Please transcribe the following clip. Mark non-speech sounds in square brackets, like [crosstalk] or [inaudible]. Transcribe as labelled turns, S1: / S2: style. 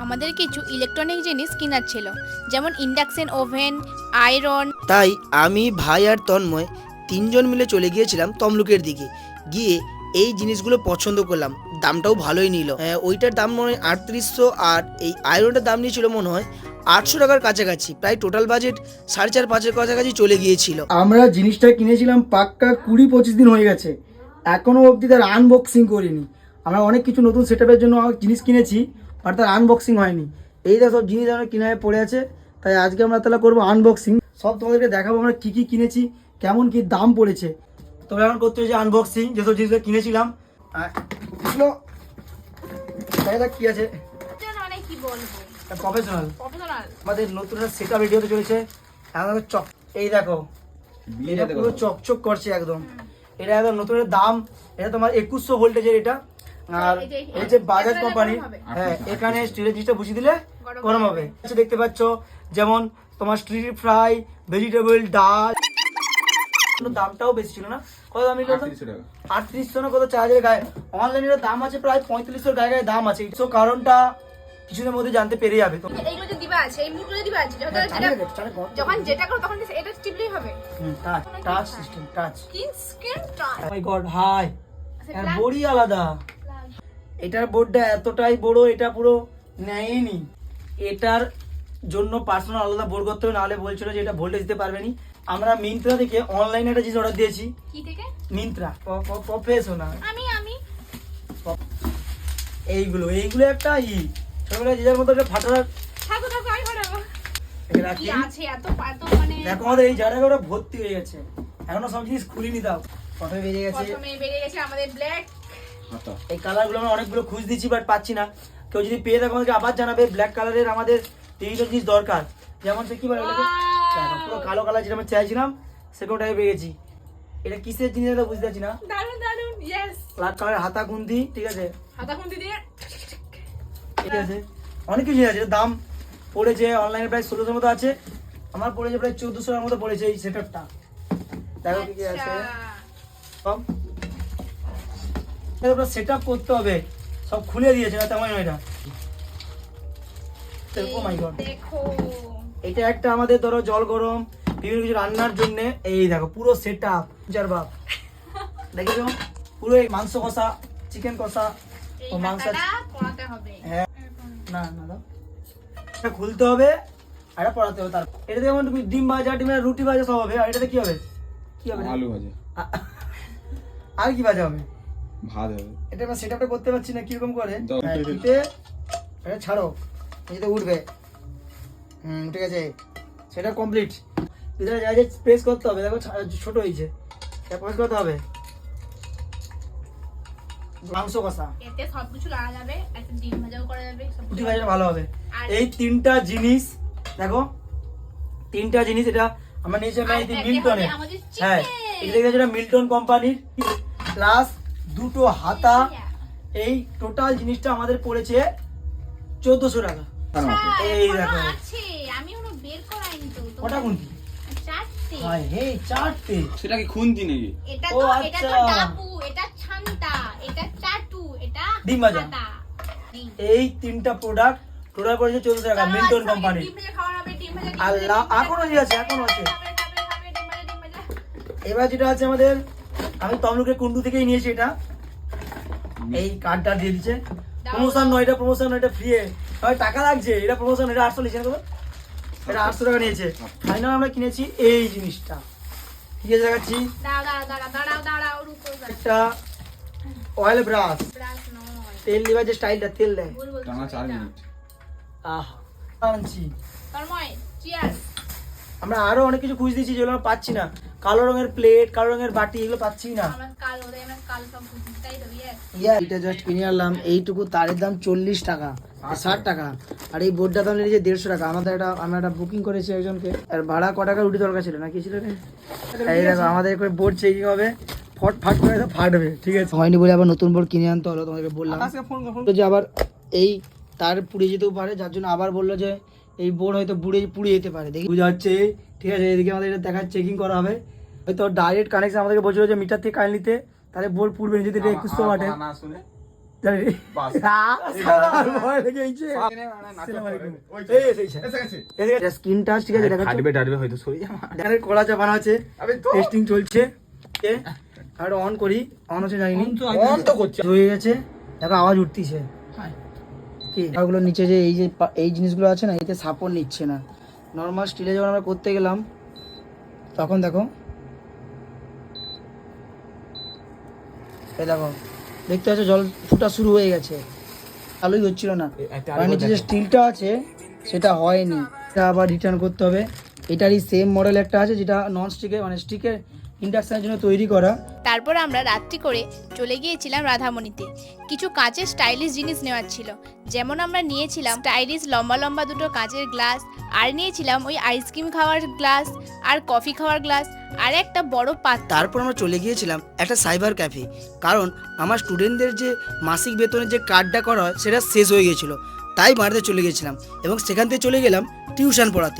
S1: আমাদের কিছু ইলেকট্রনিক জিনিস কেনার ছিল যেমন ইন্ডাকশন ওভেন আয়রন
S2: তাই আমি ভাই আর তন্ময় তিনজন মিলে চলে গিয়েছিলাম তমলুকের দিকে। গিয়ে এই জিনিসগুলো পছন্দ করলাম দামটাও ভালোই নিল। আহ, ওইটার দাম মনে হয় আটত্রিশশো আর এই আয়রনটার দাম নিয়েছিল মনে হয় আটশো টাকার কাছাকাছি প্রায় টোটাল বাজেট সাড়ে চার পাঁচের কাছাকাছি চলে গিয়েছিল।
S3: আমরা জিনিসটা কিনেছিলাম পাক্কা কুড়ি পঁচিশ দিন হয়ে গেছে এখনও অবধি তার আনবক্সিং করিনি। আমরা অনেক কিছু নতুন সেট জন্য জিনিস কিনেছি তার আনবক্সিং হয়নি। এই দেখো সব জিনিস আমরা কিনে পড়ে আছে তাই আজকে আমরা তাহলে করব আনবক্সিং সব তোমাদেরকে দেখাবো আমরা কী কী কিনেছি কেমন কি দাম পড়েছে। তবে এখন করতে হচ্ছে আনবক্সিং যেসব জিনিসগুলো কিনেছিলাম। কি আছে?
S1: মানে কি বলব?
S3: প্রফেশনাল
S1: প্রফেশনাল
S3: আমাদের নতুন সেট আপ রেডি চলেছে চক এই দেখো এটা পুরো চকচক করছে একদম। এটা একদম নতুন দাম এটা তোমার একুশশো ভোল্টেজের এটা। আর
S1: এই যে-
S3: বাজাজ কোম্পানি হ্যাঁ এখানে স্টিলের জিনিসটা বসিয়ে দিলে
S1: গরম
S3: হবে। আচ্ছা, দেখতে পাচ্ছ যেমন তোমার স্ট্রিট ফ্রাই ভেজিটেবল ডাল। দামটাও বেশি ছিল না। কত দাম নিল আটত্রিশশো না কত? চার হাজারের গায়ে। অনলাইনে দাম আছে প্রায় পঁয়ত্রিশশোর গায়ে গায়ে দাম আছে। তো কারণটা কিছুদিনের মধ্যে জানতে পেরে যাবে তো।
S1: এইগুলো যে দিবা আছে এই মুখগুলো দিবা আছে যখন যেটা
S3: কর।
S1: যখন যেটা করো তখন এটা টিপলেই হবে।
S3: Touch touch system touch
S1: screen screen touch
S3: my god hi বড়ি আলাদা। এটার বোর্ডটা এতটাই বড় এটা পুরো নেয়নি। এটার জন্য পার্সোনাল আলাদা বোর্ড করতে হবে নাহলে বলছিল যে এটা ভোল্টেজ দিতে পারবে নি। আমরা মিন্ত্রা থেকে অনলাইনে একটা জিনিস অর্ডার দিয়েছি।
S1: কি থেকে?
S3: মিন্ত্রা প্রফেশনাল
S1: আমি আমি।
S3: এইগুলো এইগুলো একটা ই। ছোটবেলায় যে যার মতো একটা ফাটা
S1: থাকো থাকো আমি ফাটাবো। কি আছে এত এত মানে?
S3: দেখো আমাদের এই জায়গাটা ওরা ভর্তি হয়ে গেছে। এখনও সব জিনিস খুলিনি দাও প্রথমে বেরিয়ে গেছে
S1: প্রথমে বেরিয়ে গেছে আমাদের ব্ল্যাক
S3: এই কালারগুলো আমরা অনেকগুলো খুঁজ দিচ্ছি বাট পাচ্ছি না। কেউ যদি পেয়ে থাকে আমাদেরকে আবার জানাবে ব্ল্যাক কালারের আমাদের তিনটা জিনিস দরকার। যেমন সে কি বলে ওটাকে? পুরো কালো কালার যেটা আমি চাইছিলাম সেরকমটাই পেয়ে গেছি এটা কিসের জিনিস এটা বুঝতে পারছি না।
S1: দারুণ দারুণ ইয়েস
S3: ব্ল্যাক কালারের হাতা গুন্দি ঠিক আছে?
S1: হাতা খুন্তি দিয়ে।
S3: ঠিক আছে? অনেক কিছু আছে দাম পড়েছে অনলাইনে প্রায় ষোলোশোর মতো আছে। আমার পড়েছে প্রায় চোদ্দোশোর মতো পড়েছে এই সেটআপটা দেখো কি কি আছে।
S1: আচ্ছা।
S3: সব সেট আপ করতে হবে। সব খুলে দিয়েছে না তেমন এটা?
S1: দেখো।
S3: এটা একটা আমাদের ধরো জল গরম বিভিন্ন কিছু রান্নার জন্য। এই দেখো পুরো সেট আপ যার বাপ। [laughs] দেখেছ? পুরো এই মাংস কষা চিকেন কষা ও মাংস হ্যাঁ। না না দাও এটা খুলতে হবে আর এটা পড়াতে হবে তার এটাতে যেমন তুমি ডিম ভাজা ডিমের রুটি ভাজা সব হবে আর এটাতে কি হবে? কি হবে?
S4: আলু ভাজা।
S3: আর কি ভাজা হবে?
S4: ভাত হবে
S3: এটা আমরা সেটআপটা করতে পারছি না কীরকম করে? হ্যাঁ,
S4: এটা-
S3: টিপে এটা ছাড়ো। উঠবে। হুম ঠিক আছে। সেটা কমপ্লিট ভিতরে যা যা প্রেস করতে হবে দেখো ছোট হয়েছে। এটা প্রেস করতে হবে। মাংস কষা।
S1: এতে সবকিছু লাগা যাবে একটা ডিম ভাজাও করা যাবে সব
S3: ভাজা ভালো হবে। এই তিনটা জিনিস দেখো তিনটা জিনিস এটা আমরা নিয়েছি মিল্টনের হ্যাঁ এটা মিল্টন কোম্পানির প্লাস দুটো হাতা এই টোটাল জিনিসটা আমাদের পড়েছে চোদ্দশো টাকা। এই দেখো।
S1: আমি বের করাইনি তো তো
S3: কটা হাই হে চারটে।
S4: সেটা কি খুন্তি নাকি?
S1: এটা
S3: ও,
S1: তো এটা তো
S3: আচ্ছা।
S1: ডাবু এটা ছান্তা এটা চাটু এটা
S3: ডিম
S1: এই।
S3: তিনটা প্রোডাক্ট টোটাল পড়েছে চোদ্দশো টাকা মিল্টন
S1: ভাজা,
S3: আল্লাহ,
S1: এখনও
S3: আছে, এখনও আছে। এবার যেটা আছে আমাদের আমি তমলুকের কুন্ডু থেকেই নিয়েছি এটা। এই কার্ডটা দিয়ে দিচ্ছে। প্রমোশন নয় এটা প্রমোশন নয় এটা ফ্রি টাকা লাগছে। এটা প্রমোশন এটা আটশো লিখছে না এটা আটশো টাকা নিয়েছে। ফাইনাল আমরা কিনেছি এই জিনিসটা। ঠিক আছে দেখাচ্ছি। একটা অয়েল ব্রাশ তেল দিবার যে স্টাইলটা তেল দেয়। আহা আনছি। আমরা আরও অনেক কিছু খুঁজ দিয়েছি যেগুলো আমরা পাচ্ছি না। কালো রঙের প্লেট কালো রঙের বাটি এগুলো পাচ্ছি না। ইয়া এটা জাস্ট কিনে আনলাম। এইটুকু তারের দাম চল্লিশ টাকা ষাট টাকা। আর এই বোর্ডটা দাম নিয়েছে দেড়শো টাকা। আমাদের একটা আমরা একটা বুকিং করেছি একজনকে। আর ভাড়া ক টাকা রুটি দরকার ছিল না কি? ছিল এই দেখো আমাদের করে বোর্ড চেকিং হবে। ফট ফাট করে তো ফাটবে ঠিক আছে? হয়নি বলে আবার নতুন বোর্ড কিনে আনতে হলো তোমাদেরকে বললাম। তো যে আবার এই তার পুড়ে যেতেও পারে যার জন্য আবার বলল যে এই বোর্ড হয়তো বুড়ে পুড়ে যেতে পারে দেখি। বুঝা যাচ্ছে ঠিক আছে এদিকে আমাদের এটা দেখা চেকিং করা হবে। হয়তো ডাইরেক্ট কানেকশন আমাদেরকে বলছিল যে মিটার থেকে কারেন্ট নিতে তাহলে বোর্ড পুড়বে যদি এটা একুশশো ওয়াটে গেছে। স্ক্রিন টাচ ঠিক আছে
S5: হয়তো
S3: কলা চাপানো টেস্টিং চলছে এ, আর অন করি অন হচ্ছে জানি
S5: অন তো করছে।
S3: হয়ে গেছে দেখো আওয়াজ উঠতিছে। কি ওগুলো নিচে যে এই যে এই জিনিসগুলো আছে না এতে সাপোর্ট নিচ্ছে না। নর্মাল স্টিলে যখন আমরা করতে গেলাম তখন দেখো এই দেখো দেখতে পাচ্ছ জল ফুটা শুরু হয়ে গেছে। আলোই হচ্ছিল না। আর নিচে যে স্টিলটা আছে সেটা হয়নি। এটা আবার রিটার্ন করতে হবে। এটারই সেম মডেল একটা আছে যেটা নন স্টিকে মানে স্টিকের ইন্ডাকশনের জন্য তৈরি করা।
S1: তারপর আমরা রাত্রি করে চলে গিয়েছিলাম রাধামণিতে। কিছু কাঁচের স্টাইলিশ জিনিস নেওয়ার ছিল। যেমন আমরা নিয়েছিলাম স্টাইলিশ লম্বা লম্বা দুটো কাঁচের গ্লাস, আর নিয়েছিলাম ওই আইসক্রিম খাওয়ার গ্লাস, আর কফি খাওয়ার গ্লাস, আর একটা বড় পাত্র।
S2: তারপর আমরা চলে গিয়েছিলাম একটা সাইবার ক্যাফে কারণ আমার স্টুডেন্টদের যে মাসিক বেতনের যে কার্ডটা করা হয়, সেটা শেষ হয়ে গিয়েছিল। তাই মারতে চলে গেছিলাম এবং সেখান থেকে চলে গেলাম টিউশন পড়াতে।